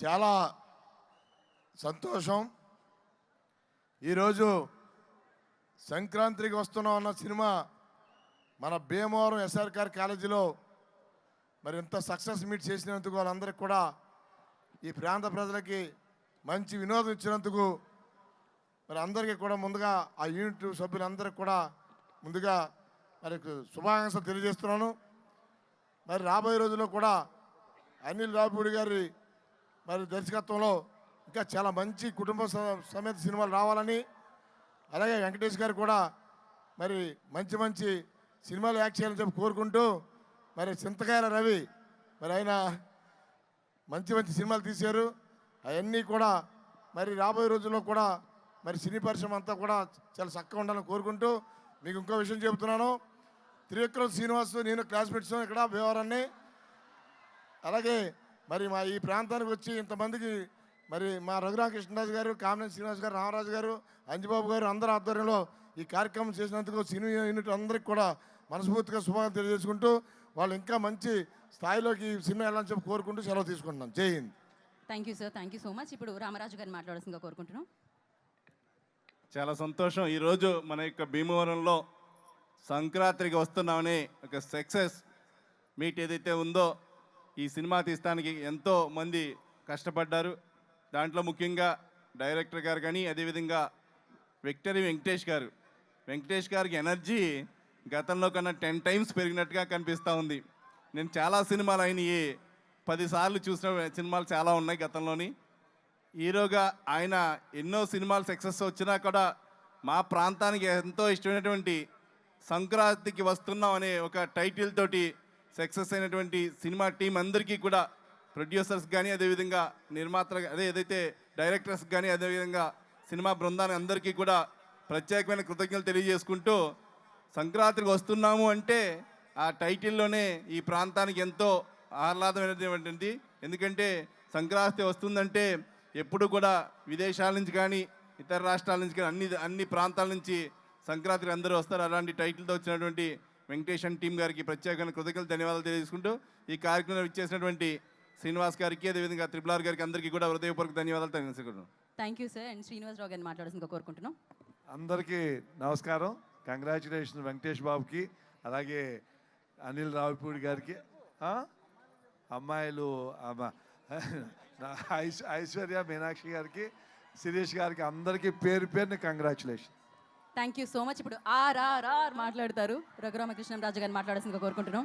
చాలా సంతోషం. ఈరోజు సంక్రాంతికి వస్తున్నాం అన్న సినిమా మన భీమవరం ఎస్ఆర్కార్ కాలేజీలో మరి ఇంత సక్సెస్ మీట్ చేసినందుకు వాళ్ళందరికీ కూడా ఈ ప్రాంత ప్రజలకి మంచి వినోదం ఇచ్చినందుకు మరి అందరికీ కూడా ముందుగా ఆ యూనిట్ సభ్యులందరికీ కూడా ముందుగా మరి శుభాకాంక్షలు తెలియజేస్తున్నాను. మరి రాబోయే రోజుల్లో కూడా అనిల్ రాపూడి గారి మరి దర్శకత్వంలో ఇంకా చాలా మంచి కుటుంబ స- సమేత సినిమాలు రావాలని అలాగే వెంకటేష్ గారు కూడా మరి మంచి మంచి సినిమాలు యాక్ట్ చేయాలని చెప్పి కోరుకుంటూ మరి చింతకాయల రవి మరి ఆయన మంచి మంచి సినిమాలు తీశారు. అవన్నీ కూడా మరి రాబోయే రోజుల్లో కూడా మరి సినీ పరిశ్రమ అంతా కూడా చాలా చక్కగా ఉండాలని కోరుకుంటూ మీకు ఇంకో విషయం చెబుతున్నాను. త్రివిక్రమ్ శ్రీనివాస్ నేను క్లాస్మేట్స్ ఇక్కడ భీమవరాన్ని అలాగే మరి మా ఈ ప్రాంతానికి వచ్చి ఇంతమందికి మరి మా రఘురామకృష్ణరాజు గారు కామినేని శ్రీనివాస్ గారు రామరాజు గారు అంజబాబు గారు అందరి ఆధ్వర్యంలో ఈ కార్యక్రమం చేసినందుకు సినీ యూనిట్ అందరికీ కూడా మనస్ఫూర్తిగా శుభాకాంక్షలు తెలియజేసుకుంటూ వాళ్ళు ఇంకా మంచి స్థాయిలోకి ఈ సినిమా వెళ్ళాలని చెప్పి కోరుకుంటూ సెలవు తీసుకుంటున్నాను Jai Hind. Thank you sir thank you so much ఇప్పుడు రామరాజు గారిని మాట్లాడాల్సిందిగా కోరుకుంటున్నాం. చాలా సంతోషం. ఈరోజు మన యొక్క భీమవరంలో సంక్రాంతికి వస్తున్నామని ఒక సక్సెస్ మీట్ ఏదైతే ఉందో ఈ సినిమా తీస్తానికి ఎంతో మంది కష్టపడ్డారు. దాంట్లో ముఖ్యంగా డైరెక్టర్ గారు కానీ అదేవిధంగా విక్టరీ వెంకటేష్ గారు. వెంకటేష్ గారికి ఎనర్జీ గతంలో కన్నా టెన్ టైమ్స్ పెరిగినట్టుగా కనిపిస్తూ ఉంది. నేను చాలా సినిమాలు అయినాయి. పదిసార్లు చూసిన సినిమాలు చాలా ఉన్నాయి గతంలోని. హీరోగా ఆయన ఎన్నో సినిమాలు సక్సెస్ వచ్చినా కూడా మా ప్రాంతానికి ఎంతో ఇష్టమైనటువంటి సంక్రాంతికి వస్తున్నాం అనే ఒక టైటిల్ తోటి సక్సెస్ అయినటువంటి సినిమా టీం అందరికీ కూడా ప్రొడ్యూసర్స్ కానీ అదేవిధంగా నిర్మాతలు అదే ఏదైతే డైరెక్టర్స్ కానీ అదేవిధంగా సినిమా బృందాన్ని అందరికీ కూడా ప్రత్యేకమైన కృతజ్ఞతలు తెలియజేసుకుంటూ సంక్రాంతికి వస్తున్నాము అంటే ఆ టైటిల్లోనే ఈ ప్రాంతానికి ఎంతో ఆహ్లాదమైనటువంటిది. ఎందుకంటే సంక్రాంతి వస్తుందంటే ఎప్పుడు కూడా విదేశాల నుంచి కానీ ఇతర రాష్ట్రాల నుంచి కానీ అన్ని అన్ని ప్రాంతాల నుంచి సంక్రాంతికి అందరూ వస్తారు. అలాంటి టైటిల్తో వచ్చినటువంటి వెంకటేషన్ టీం గారికి ప్రత్యేకమైన కృతజ్ఞతలు ధన్యవాదాలు తెలియజేసుకుంటూ ఈ కార్యక్రమం ఇచ్చేసినటువంటి శ్రీనివాస్ గారికి అదేవిధంగా త్రిపుల్ ఆర్ గారికి అందరికీ కూడా హృదయపూర్వక ధన్యవాదాలు తెలియజేసుకుంటున్నాను. Thank you sir and Srinivasarao గారిని మాట్లాడాల్సిందిగా కోరుకుంటున్నాం. అందరికీ నమస్కారం. కంగ్రాచులేషన్ వెంకటేష్ బాబుకి. అలాగే అనిల్ రావిపూడి గారికి. ఆ? అమ్మాయిలు ఐశ్వర్య మీనాక్షి గారికి శిరీష్ గారికి అందరికీ పేరు పేరుని congratulation thank you so much ఇప్పుడు ఆర్ఆర్ఆర్ మాట్లాడతారు. రఘురామకృష్ణరాజు గారిని మాట్లాడాల్సిందిగా కోరుకుంటున్నాం.